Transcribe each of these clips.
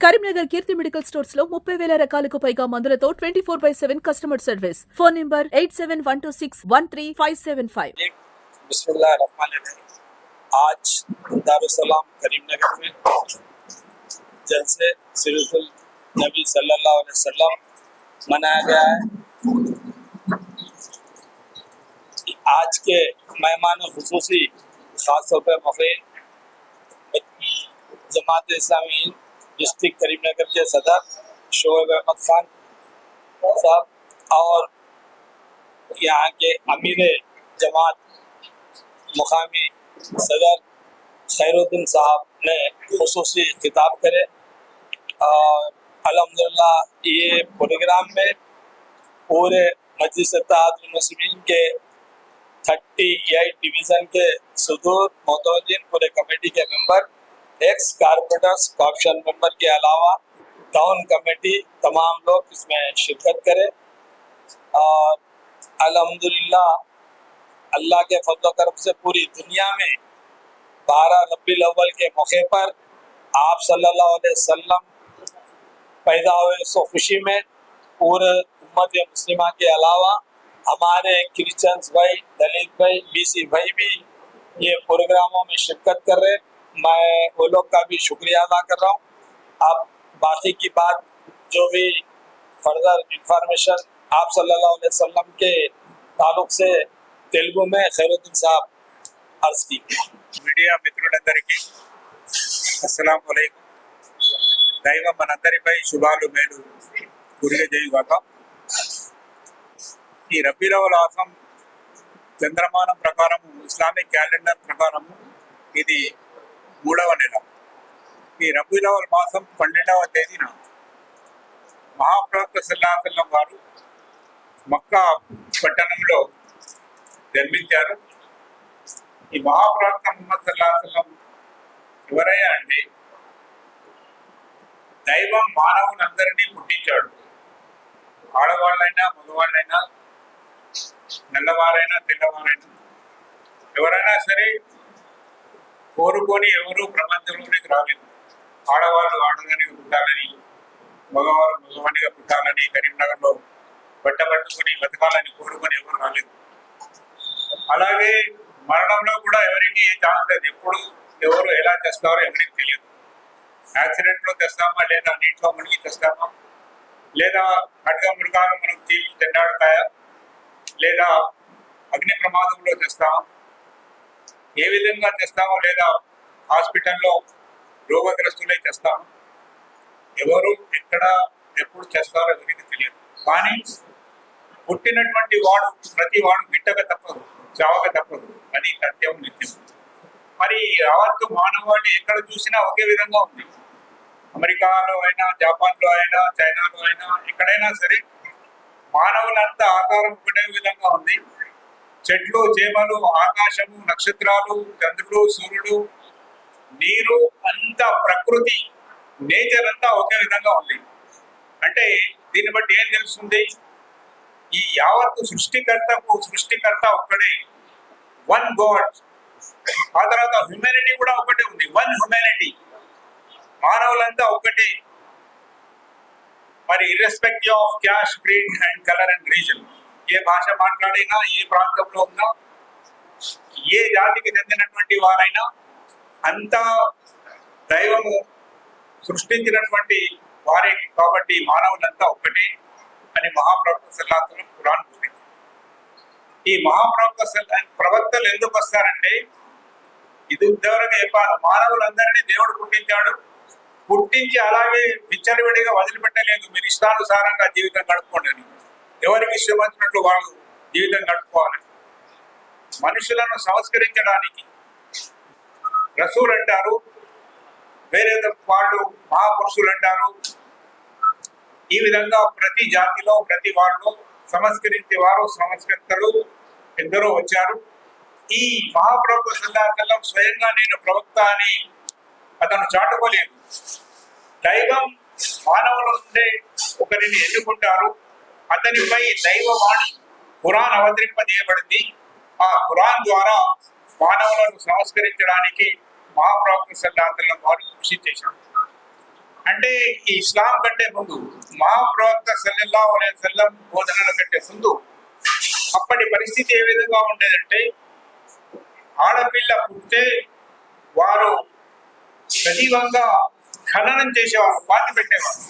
కరీంనగర్ కీర్తి medical stores లో ముప్పై వేల రకాలకు పైగా మందులతో twenty four by seven customer service phone number eight seven one two six one three five seven five बिस्मिल्लाहिर्रहमानिर्रहीम आज दारुसलाम करीमनगर में जलसे सिरतुल नबी सल्लल्लाहु अलैहि वसल्लम मनाया गया है आज के मेहमान खसूसी खासतौर पर मौके जमात इस्लामी डिस्ट्रिक्ट करीमनगर के सदर शोएब अहमद खान साहब और यहाँ के अमीर जमात मुकामी सदर खैरुद्दीन साहब ने खसूसी खिताब करे। और अलहमदिल्ला ये प्रोग्राम में पूरे मजलिस मुस्लिम के थर्टी एट डिवीज़न के सदूर मोहतोजीन पूरे कमेटी के member ex corporators option member के अलावा टाउन कमेटी तमाम लोग इसमें शिरकत करें। और अल्हम्दुलिल्लाह, अल्लाह के फजल करम से पूरी दुनिया में बारह रबी अव्वल के मौके पर आप सल्लल्लाहु अलैहि वसल्लम पैदा हुए सो खुशी में पूरे उम्मत मुस्लिमा के अलावा हमारे क्रिश्चियंस भाई, दलित भाई बीसी भाई भी ये प्रोग्रामों में शिरकत कर रहे मैं वो लोग का भी शुक्रिया अदा कर रहा हूँ अब बाकी की बात जो भी फर्दर इंफॉर्मेशन आप सल्लल्लाहु अलैहि वसल्लम के ताल्लुक से తెలుగు మే ఖైరుద్దీన్ సాబ్ అర్జ్ की మీడియా మిత్రులందరికీ అస్సలం వలైకుం దైవం మనందరిపై శుభాలు మేలు గురిగా చేయుగాక ఈ రబీరవల్ ఆసం చంద్రమానం ప్రకారం ఇస్లామిక్ క్యాలెండర్ ప్రకారం ఇది మూడవ నెల. ఈ రబీరవల్ మాసం పన్నెండవ తేదీన మహాప్రవక్త సల్లాహల్లం వారు మక్కా పట్టణంలో జన్మించారు. ఈ మహాప్రవక్త ముహమ్మద్ సల్లాహం ఎవరయ్యా అంటే దైవం మానవులందరినీ పుట్టించాడు. ఆడవాళ్ళైనా మగవాళ్ళైనా నల్లవారైనా తెల్లవారైనా ఎవరైనా సరే కోరుకొని ఎవరు ప్రపంచంలోనికి రాలేదు. ఆడవాళ్ళు ఆడదానిగా పుట్టాలని మగవారు మగవాడిగా పుట్టాలని కరీంనగర్లో బట్ట పట్టుకొని బతకాలని కోరుకొని ఎవరు రాలేదు. అలాగే మరణంలో కూడా ఎవరికి ఛాన్స్ లేదు. ఎప్పుడు ఎవరు ఎలా తెస్తారో ఎవరికి తెలియదు. యాక్సిడెంట్లో తెస్తామా లేదా నీటిలో మునిగి తెస్తామా? లేదా ఖడ్గ మృగాలు మనకు తీర్చి లేదా అగ్ని ప్రమాదంలో తెస్తామా? ఏ విధంగా తెస్తామో లేదా హాస్పిటల్లో రోగగ్రస్తులై తెస్తాము? ఎవరు ఎక్కడ ఎప్పుడు చేస్తారో ఎవరికి తెలియదు. కానీ పుట్టినటువంటి వాడు ప్రతి వాడు గిట్టక తప్పదు చావక తప్పదు. అది సత్యం నిత్యం. మరి యావత్తు మానవాళి ఎక్కడ చూసినా ఒకే విధంగా ఉంది. అమెరికాలో అయినా జపాన్లో అయినా చైనాలో అయినా ఎక్కడైనా సరే మానవులంతా ఆకారం ఒకటే విధంగా ఉంది. చెట్లు చేమలు ఆకాశము నక్షత్రాలు చంద్రుడు సూర్యుడు నీరు అంత ప్రకృతి నేచర్ అంతా ఒకే విధంగా ఉంది. అంటే దీన్ని బట్టి ఏం తెలుస్తుంది? ఈ యావత్తు సృష్టికర్తకు సృష్టికర్త ఒక్కడే. వన్ గాడ్ ఆ తర్వాత హ్యుమానిటీ కూడా ఒకటే ఉంది. వన్ హ్యుమానిటీ మానవులంతా ఒక్కటే. మరి irrespective of caste creed and colour and region ఏ భాష మాట్లాడినా ఏ ప్రాంతంలో ఉన్నా ఏ జాతికి చెందినటువంటి వారైనా అంతా దైవము సృష్టించినటువంటి వారే కాబట్టి మానవులంతా ఒక్కటే అని మహాప్రవక్త సల్లాహం ఖురాన్ ఈ మహాప్రవక్త ప్రవక్తలు ఎందుకు వస్తారంటే ఇది ఉద్యోగంగా చెప్పాను మానవులందరినీ దేవుడు పుట్టించాడు. పుట్టించి అలాగే విచ్చలవిడిగా వదిలిపెట్టలేదు. మీరు ఇష్టానుసారంగా జీవితం గడుపుకోండి అని. ఎవరికి శ్రమించినట్లు వాళ్ళు జీవితం గడుపుకోవాలి. మనుషులను సంస్కరించడానికి రసూలు అంటారు వేరే వాళ్ళు మహాపురుషులు అంటారు. ఈ విధంగా ప్రతి జాతిలో ప్రతి వాళ్ళు సంస్కరించే వారు సంస్కర్తలు ఎందరో వచ్చారు. ఈ మహాప్రభు సల్లాహం స్వయంగా నేను ప్రవక్త అని అతను చాటుకోలేదు. దైవం మానవుల నుండే ఒకరిని ఎన్నుకుంటారు. అతనిపై దైవవాణి ఖురాన్ అవతరింపజేయబడింది. ఆ ఖురాన్ ద్వారా మానవులను సంస్కరించడానికి మహాప్రభు సల్లాహం వారు కృషి చేశారు. అంటే ఈ ఇస్లాం కంటే ముందు మహాప్రవక్త సల్లల్లా అనే సల్లం బోధనల కంటే ముందు అప్పటి పరిస్థితి ఏ విధంగా ఉండేదంటే ఆడపిల్ల పుట్టితే వారు సజీవంగా ఖననం చేసేవారు పాతి పెట్టేవారు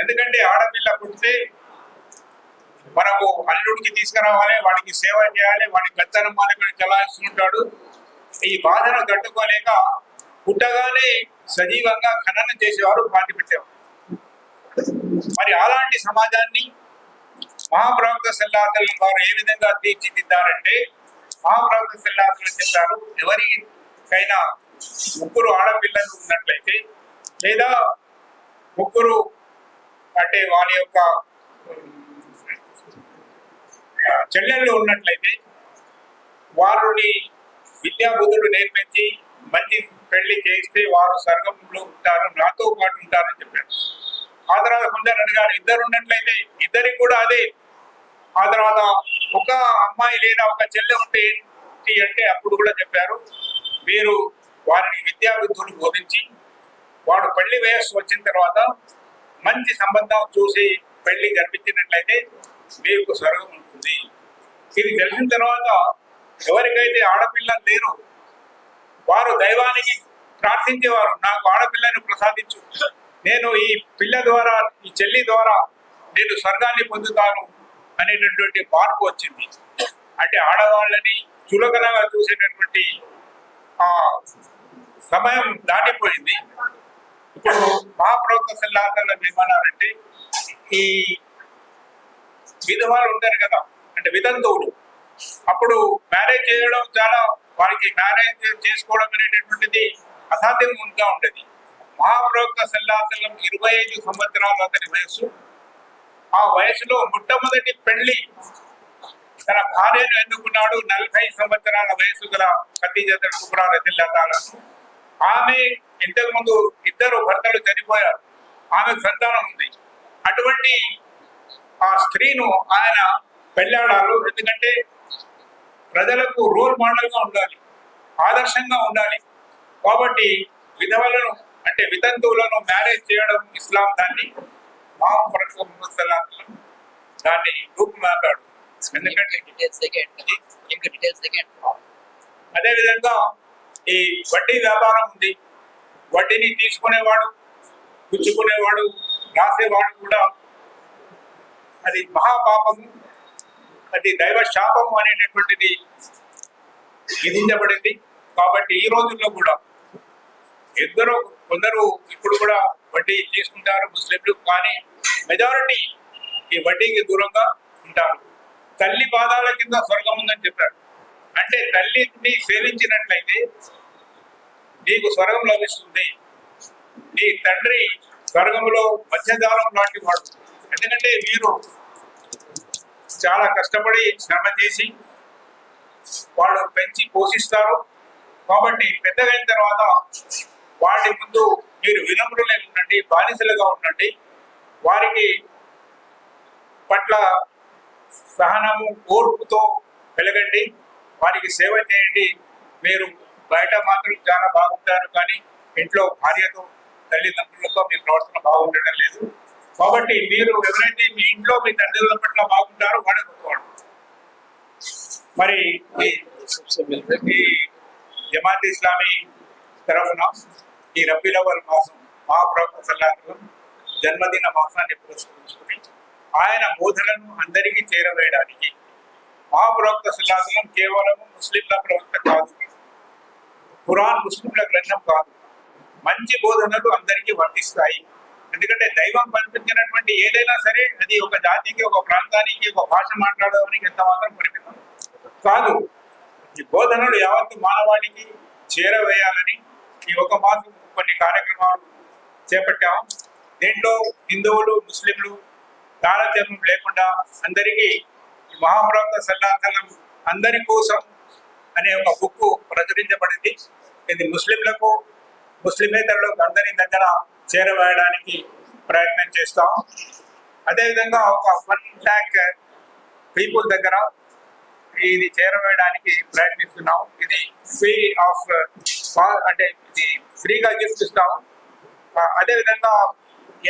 ఎందుకంటే ఆడపిల్ల పుట్టితే మనకు అల్లుడికి తీసుకురావాలి వాడికి సేవ చేయాలి వాడి పెత్తనం మనకి చలాయిస్తుంటాడు. ఈ బాధను తట్టుకోలేక పుట్టగానే సజీవంగా ఖననం చేసేవారు పాటి పెట్టేవారు మరి అలాంటి సమాజాన్ని మహాప్రవక్త సల్లాహం వారు ఏ విధంగా తీర్చిదిద్దారంటే మహాప్రవక్త సల్లాహం చెప్పారు ఎవరికైనా ముగ్గురు ఆడపిల్లలు ఉన్నట్లయితే లేదా ముగ్గురు అంటే వారి యొక్క చెల్లెళ్ళు ఉన్నట్లయితే వారిని విద్యాబుద్ధులు నేర్పించి మంచి పెళ్ళి చేస్తే వారు స్వర్గంలో ఉంటారు నాతో పాటు ఉంటారని చెప్పారు. ఆ తర్వాత కొందరు అడిగారు ఇద్దరు ఉన్నట్లయితే ఇద్దరికి కూడా అదే. ఆ తర్వాత ఒక అమ్మాయి లేదా ఒక చెల్లె ఉంటే ఏంటి అంటే అప్పుడు కూడా చెప్పారు మీరు వారిని విద్యాబుద్ధులు బోధించి వాడు పెళ్ళి వయస్సు వచ్చిన తర్వాత మంచి సంబంధం చూసి పెళ్ళి జరిపించినట్లయితే మీకు స్వర్గం ఉంటుంది ఇది తెలిసిన తర్వాత ఎవరికైతే ఆడపిల్లలు లేరు వారు దైవానికి ప్రార్థించేవారు. నాకు ఆడపిల్లను ప్రసాదించు. నేను ఈ పిల్ల ద్వారా ఈ చెల్లి ద్వారా నేను స్వర్గాన్ని పొందుతాను అనేటటువంటి మార్పు వచ్చింది. అంటే ఆడవాళ్ళని చులకనగా చూసేటటువంటి ఆ సమయం దాటిపోయింది. ఇప్పుడు మహాప్రవక్త సల్లాహం ఏమన్నారంటే ఈ విధవాలు ఉంటారు కదా అంటే వితంతువులు అప్పుడు మ్యారేజ్ చేయడం చాలా వారికి మ్యారేజ్ చేసుకోవడం అనేటటువంటిది అసాధ్యంగా ఉండేది. మహాప్రవక్త సల్లాహం ఇరవై ఐదు సంవత్సరాలు అతని వయస్సు. ఆ వయసులో మొట్టమొదటి పెళ్ళి తన భార్యను ఎన్నుకున్నాడు. నలభై సంవత్సరాల వయసు గల ఖతీజత కుబ్రా రజిల్లాను ఆమె ఇంతకు ముందు ఇద్దరు భర్తలు చనిపోయారు. ఆమెకు సంతానం ఉంది. అటువంటి ఆ స్త్రీను ఆయన పెళ్ళాడారు ఎందుకంటే ప్రజలకు రోల్ మోడల్గా ఉండాలి ఆదర్శంగా ఉండాలి. కాబట్టి విధవలను అంటే వితంతువులను మ్యారేజ్ చేయడం ఇస్లాం దాన్ని దాన్ని రూపుమాపాడు ఎందుకంటే డీటెయిల్స్ సెకండ్ ఇంకా డీటెయిల్స్ సెకండ్ అదే విధంగా ఈ వడ్డీ వ్యాపారం ఉంది. వడ్డీని తీసుకునేవాడు పుచ్చుకునేవాడు రాసేవాడు కూడా అది మహాపాపము. అది దైవ శాపము అనేటటువంటిది విధించబడింది. కాబట్టి ఈ రోజుల్లో కూడా ఇద్దరు కొందరు ఇప్పుడు కూడా వడ్డీ తీసుకుంటారు ముస్లింలు కానీ మెజారిటీ ఈ వడ్డీకి దూరంగా ఉంటారు. తల్లి పాదాల కింద స్వర్గం ఉందని చెప్పారు. అంటే తల్లిని సేవించినట్లయితే నీకు స్వర్గం లభిస్తుంది. నీ తండ్రి స్వర్గంలో మధ్యదానం లాంటి వాడు. ఎందుకంటే మీరు చాలా కష్టపడి శ్రమ చేసి వాళ్ళు పెంచి పోషిస్తారు. కాబట్టి పెద్దగైన తర్వాత వాటి ముందు మీరు వినమ్రులే ఉండండి బానిసలుగా ఉండండి. వారికి పట్ల సహనము ఓర్పుతో వెలగండి. వారికి సేవ చేయండి. మీరు బయట మాత్రం చాలా బాగుంటారు. కానీ ఇంట్లో భార్యతో తల్లిదండ్రులతో మీ ప్రవర్తన బాగుండడం లేదు. కాబట్టి మీరు ఎవరైతే మీ ఇంట్లో మీ తల్లిదండ్రుల పట్ల బాగుంటారో వాడే గొప్పవాడు. మరి ఈ జమాత్ ఇస్లామీ తరఫున ఈ రబీలవల్ మాసం మహాప్రభు సల్లాహం జన్మదిన మాసాన్ని పురస్కరించుకుని ఆయన బోధనను అందరికీ చేరవేయడానికి మహాప్రవక్త సల్లాహం కేవలం ముస్లింల ప్రవక్త కాదు ఖురాన్ ముస్లింల గ్రంథం కాదు మంచి బోధనలు అందరికీ వర్తిస్తాయి. ఎందుకంటే దైవం పంపించినటువంటి ఏదైనా సరే అది ఒక జాతికి ఒక ప్రాంతానికి ఒక భాష మాట్లాడడానికి ఎంత మాత్రం పరిమితం? కాదు. ఈ బోధనలు యావత్తు మానవాళికి చేరవేయాలని ఈ ఒక మాసం కొన్ని కార్యక్రమాలు చేపట్టాము. దీంట్లో హిందువులు ముస్లింలు తారతమ్యం లేకుండా అందరికీ ఈ మహాప్రవక్త సల్లాహలం అందరి కోసం అనే ఒక బుక్ ప్రచురించబడింది. ఇది ముస్లింలకు ముస్లిమేతరులకు అందరి దగ్గర చేరవేయడానికి ప్రయత్నం చేస్తాం. అదేవిధంగా ఒక వన్ ల్యాక్ పీపుల్ దగ్గర ఇది చేరవేయడానికి ప్రయత్నిస్తున్నాం. ఇది ఫ్రీ ఆఫ్ అంటే ఇది ఫ్రీగా గిఫ్ట్ ఇస్తాం అదేవిధంగా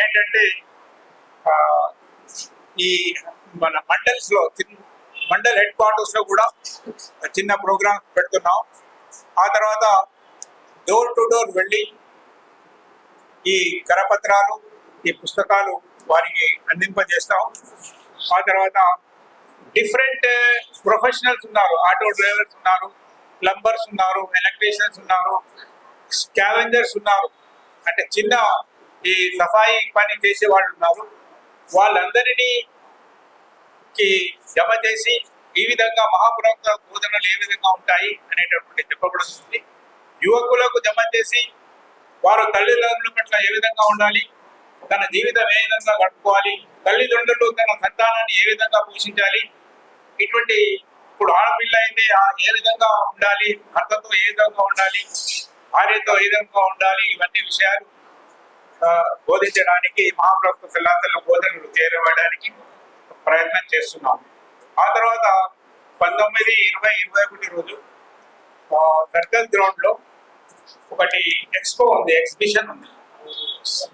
ఏంటంటే ఈ మన మండల్స్లో మండల్ హెడ్ క్వార్టర్స్లో కూడా చిన్న ప్రోగ్రామ్స్ పెడుతున్నాం. ఆ తర్వాత డోర్ టు డోర్ వెళ్ళి ఈ కరపత్రాలు ఈ పుస్తకాలు వారికి అందింపజేస్తాం. ఆ తర్వాత డిఫరెంట్ ప్రొఫెషనల్స్ ఉన్నారు. ఆటో డ్రైవర్స్ ఉన్నారు ప్లంబర్స్ ఉన్నారు ఎలక్ట్రీషియన్స్ ఉన్నారు స్కావెంజర్స్ ఉన్నారు. అంటే చిన్న ఈ సఫాయి పని చేసే వాళ్ళు ఉన్నారు. వాళ్ళందరినీ జమ చేసి ఈ విధంగా మహాపురాత బోధనలు ఏ విధంగా ఉంటాయి అనేటటువంటి చెప్పబడుతుంది. యువకులకు జమ చేసి వారు తల్లిదండ్రుల పట్ల ఏ విధంగా ఉండాలి? తన జీవితం ఏ విధంగా గడుపుకోవాలి? తల్లిదండ్రులు తన సంతానాన్ని ఏ విధంగా పోషించాలి? ఇటువంటి ఇప్పుడు ఆడపిల్ల అయితే ఆ- ఏ విధంగా ఉండాలి? భర్తతో ఏ విధంగా ఉండాలి? భార్యతో ఏ విధంగా ఉండాలి? ఇవన్నీ విషయాలు బోధించడానికి మహాప్రభుత్వ శిలాతల బోధనలు చేరవేయడానికి ప్రయత్నం చేస్తున్నాం. ఆ తర్వాత పంతొమ్మిది ఇరవై ఇరవై ఒకటి రోజు సర్కల్ గ్రౌండ్లో ఒకటి ఎక్స్పో ఉంది ఎగ్జిబిషన్ ఉంది.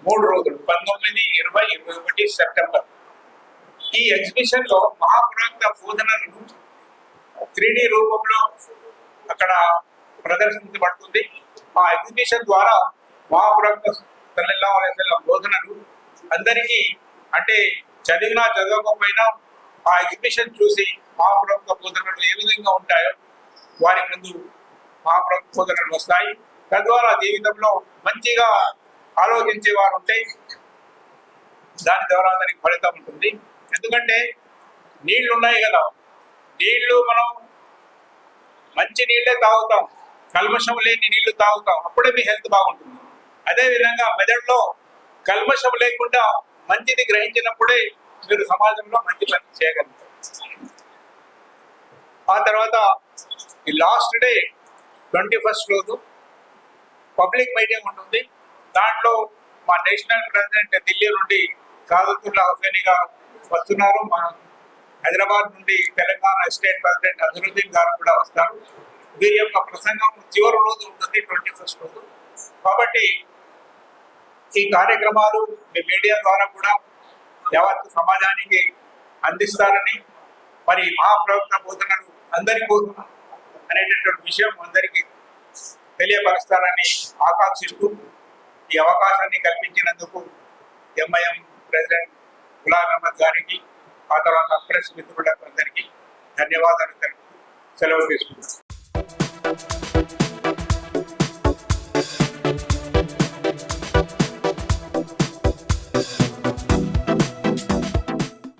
మూడు రోజులు పంతొమ్మిది ఇరవై ఇరవై ఒకటి సెప్టెంబర్. ఈ ఎగ్జిబిషన్లో మహాపురాత బోధనలను త్రీ రూపంలో అక్కడ ప్రదర్శించబడుతుంది ఆ ఎగ్జిబిషన్ ద్వారా మహాప్రవక్త సల్లల్లాహు అలైహి బోధనలు అందరికీ అంటే చదివినా చదవకపోయినా ఆ ఎగ్జిబిషన్ చూసి మహాప్రభు బోధనలు ఏ విధంగా ఉంటాయో వారి ముందు మహాప్రభు బోధనలు వస్తాయి. తద్వారా జీవితంలో మంచిగా ఆలోచించే వారు ఉంటే దాని ద్వారా దానికి ఫలితం ఉంటుంది. ఎందుకంటే నీళ్ళు ఉన్నాయి కదా. నీళ్ళు మనం మంచి నీళ్ళే తాగుతాం. కల్మషం లేని నీళ్ళు తాగుతాం. అప్పుడే మీ హెల్త్ బాగుంటుంది. అదే విధంగా మెదడులో కల్మషం లేకుండా మంచిది గ్రహించినప్పుడే మీరు సమాజంలో మంచి పని చేయగలుగుతారు. ఆ తర్వాత ఈ లాస్ట్ డే ట్వంటీ ఫస్ట్ రోజు పబ్లిక్ మీటింగ్ ఉంటుంది దాంట్లో మా నేషనల్ ప్రెసిడెంట్ ఢిల్లీ నుండి సాదుతుల్లా హుసేని గారు వస్తున్నారు. మా హైదరాబాద్ నుండి తెలంగాణ స్టేట్ ప్రెసిడెంట్ అజరుద్దీన్ గారు కూడా వస్తారు. వీరి యొక్క ప్రసంగం చివరి రోజు ఉంటుంది ట్వంటీ ఫస్ట్ రోజు. కాబట్టి ఈ కార్యక్రమాలు మీ మీడియా ద్వారా కూడా యావత్ సమాజానికి అందిస్తారని మరి మహాప్రవక్త బోధనలు అందరి కోసం అనేటటువంటి విషయం అందరికీ తెలియపరుస్తారని ఆకాంక్షిస్తూ ఈ అవకాశాన్ని కల్పించినందుకు ఎంఐఎం ప్రెసిడెంట్ గులాం అహ్మద్ గారికి ఆ తర్వాత ప్రెస్ మిత్రులందరికీ ధన్యవాదాలు తెలుపుతూ సెలవు తీసుకుంటాను